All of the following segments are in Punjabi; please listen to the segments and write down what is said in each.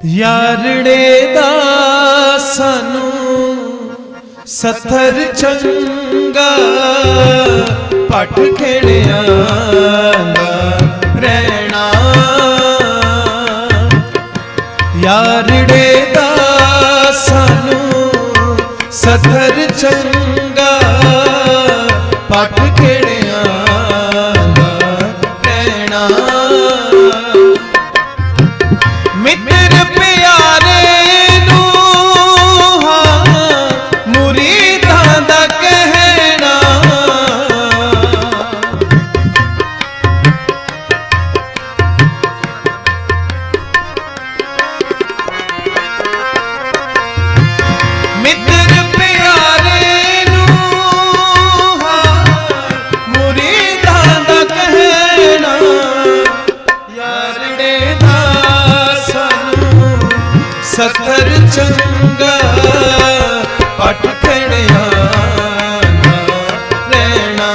ਯਾਰੜੇ ਦਾ ਸਾਨੂੰ ਸਥਰ ਚੰਗਾ ਪਟ ਖੇੜਿਆਂ ਦਾ ਰਹਿਣਾ। ਯਾਰੜੇ ਦਾ ਸਾਨੂੰ ਸਥਰ ਚੰਗਾ ਪਟ ਖੇੜਿਆਂ ਸਤਰ ਚੰਗਾ ਪਟ ਖੜਿਆ ਰਹਿਣਾ।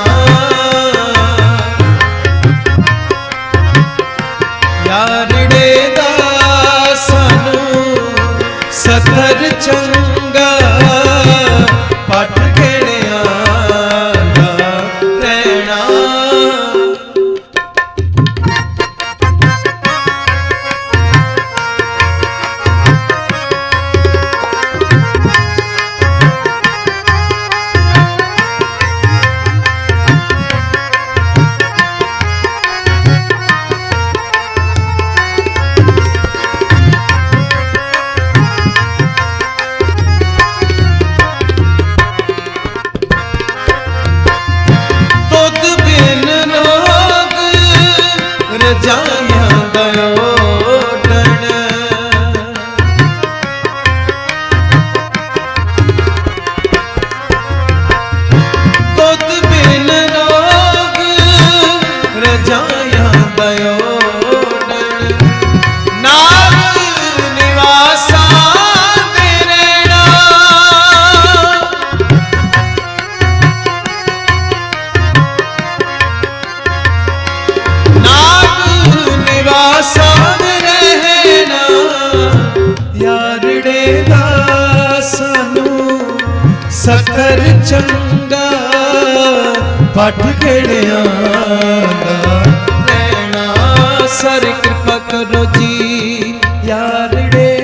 ਯਾਰੜੇ ਸਾਨੂੰ ਸਤਰ ਚੰਗਾ ਸਤਰ ਚੰਗਾ ਪਟ ਖੜਿਆ ਦਾ। ਰਹਿਣਾ ਸਰ ਕਿਰਪਾ ਕਰੋ ਜੀ ਯਾਰੜੇ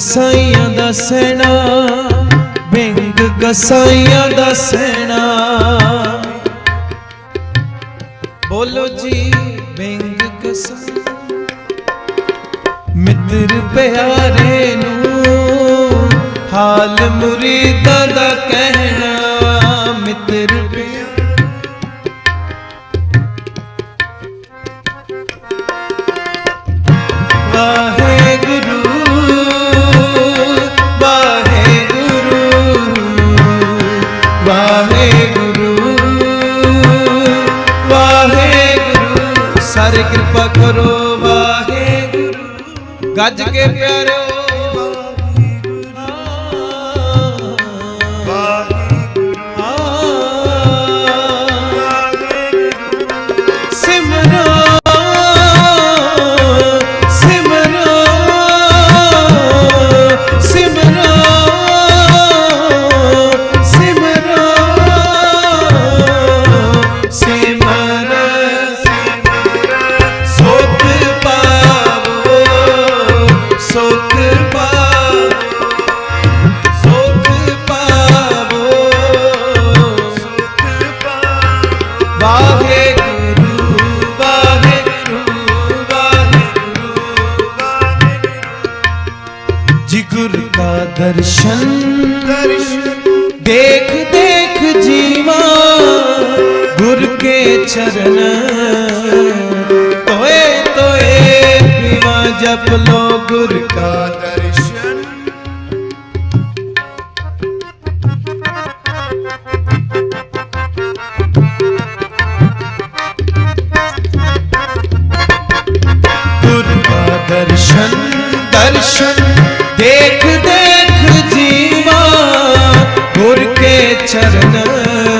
ਕਸਾਈਆਂ ਦਾ ਸੈਣਾ ਬਿੰਗ ਕਸਾਈਆਂ ਦਾ ਸੈਣਾ। ਬੋਲੋ ਜੀ ਬਿੰਗ ਕਸਾਈ ਮਿੱਤਰ ਪਿਆਰੇ ਨੂੰ ਹਾਲ ਮੁਰੀਦਾਂ ਦਾ ਕਹਿਣਾ। ਵਾਹਿਗੁਰੂ ਵਾਹਿਗੁਰੂ ਸਾਰੇ ਕਿਰਪਾ ਕਰੋ ਵਾਹਿਗੁਰੂ। ਗੱਜ ਕੇ ਪਿਆਰਿਓ ਚਰਨ। ਤੋਏ ਤੋਏ, ਪੀਵਾ ਜਪ ਲੋ ਗੁਰ ਕਾ ਦਰਸ਼ਨ। ਗੁਰ ਕਾ ਦਰਸ਼ਨ ਦਰਸ਼ਨ, ਦੇਖ ਦੇਖ ਜੀਵਾ ਗੁਰ ਕੇ ਚਰਨ।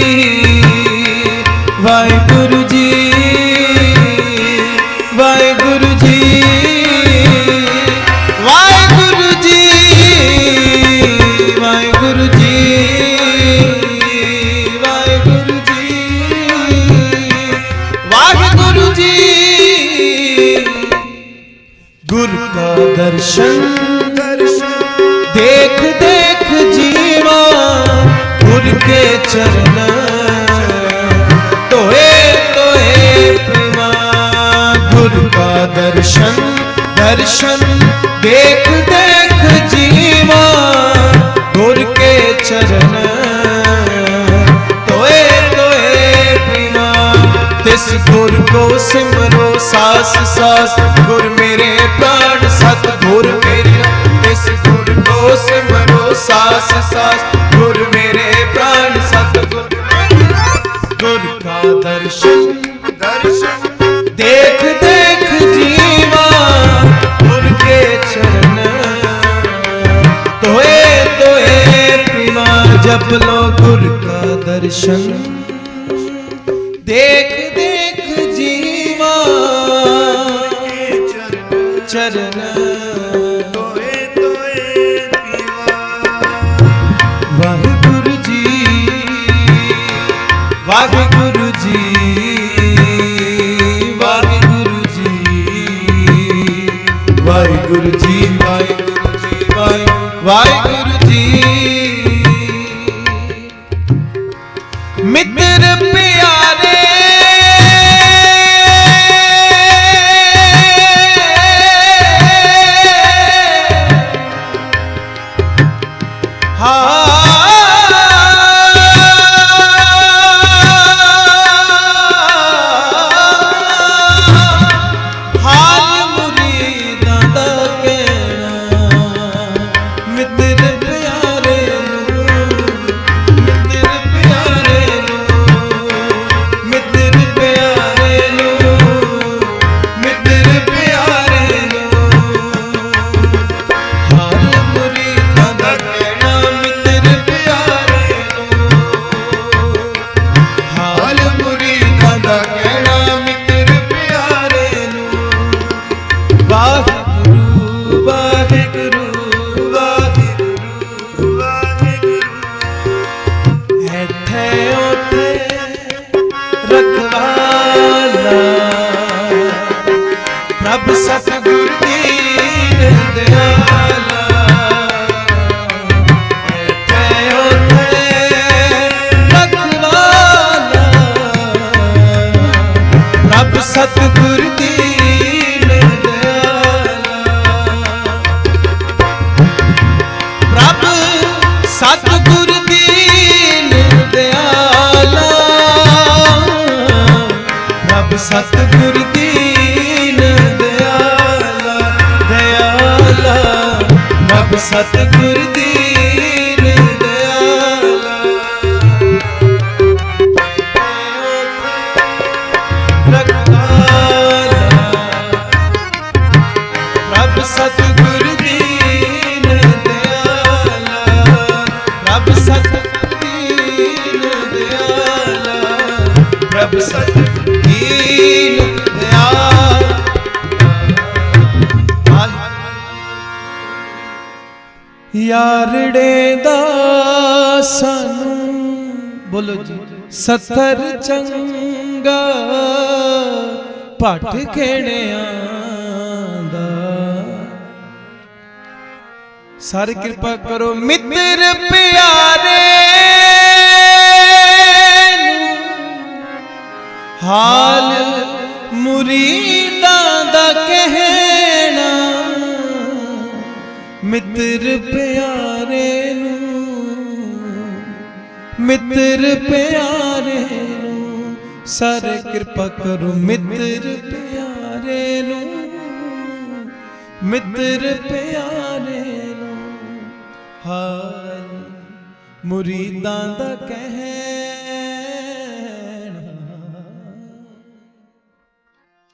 ਦਰਸ਼ਨ ਦੇਖ ਦੇਖ ਜੀਵਾ ਗੁਰ ਕੇ ਚਰਨ। ਤੋਏ ਤੋਏ ਪ੍ਰੇਮਾ, ਗੁਰ ਕਾ ਦਰਸ਼ਨ ਦਰਸ਼ਨ। ਦੇਖ ਦੇਖ ਜੀਵਾ, ਗੁਰ ਕੇ ਚਰਨ। ਤੋਏ ਤੋਏ ਪ੍ਰੇਮਾ, ਤਿਸ ਗੁਰ ਕੋ ਸਿਮਰੋ ਸਾਸ ਸਾਸ। ਗੁਰ ਸਾਸ ਸਾਸ ਗੁਰ ਮੇਰੇ ਪ੍ਰਾਣ ਸਤ ਗੁਰ। ਗੁਰ ਕਾ ਦਰਸ਼ਨ ਦਰਸ਼ਨ। ਦੇਖ ਦੇਖ ਜੀਵਾ ਗੁਰ ਕੇ ਚਰਨ। ਤੋਏ ਤੋਏ ਪ੍ਰੀਮਾ ਜਪ ਲੋ ਗੁਰ ਕਾ ਦਰਸ਼ਨ। ਦੇਖ ਦੇਖ ਜੀਵਾ ਕੇ ਚਰਨ। ਚਰਨ। ਵਾਹਿਗੁਰੂ ਜੀ ਵਾਹਿਗੁਰੂ ਜੀ ਵਾਹਿ- ਵਾਹਿਗੁਰੂ ਜੀ। ਮਿੱਤਰ ਪਿਆਰੇ ਰੱਬ ਸਤਿਗੁਰ ਦੀਨ ਦਿਆਲਾ ਯਾਰੜੇ ਦਾ ਸਾਨੂੰ ਬੋਲੋ ਜੀ ਸਤਰ ਚੰਗਾ ਭਟ ਖੇੜਿਆਂ ਦਾ ਸਾਰੇ ਕਿਰਪਾ ਕਰੋ ਮਿੱਤਰ ਪਿਆਰੇ ਹਾਲ ਮੁਰੀਦਾਂ ਦਾ ਕਹਿਣਾ ਮਿੱਤਰ ਪਿਆਰੇ ਨੂੰ ਮਿੱਤਰ ਪਿਆਰੇ ਨੂੰ ਸਾਰੇ ਕਿਰਪਾ ਕਰੋ ਮਿੱਤਰ ਪਿਆਰੇ ਨੂੰ ਮਿੱਤਰ ਪਿਆਰੇ ਨੂੰ ਹਾਲ ਮੁਰੀਦਾਂ ਦਾ ਕਹਿਣਾ।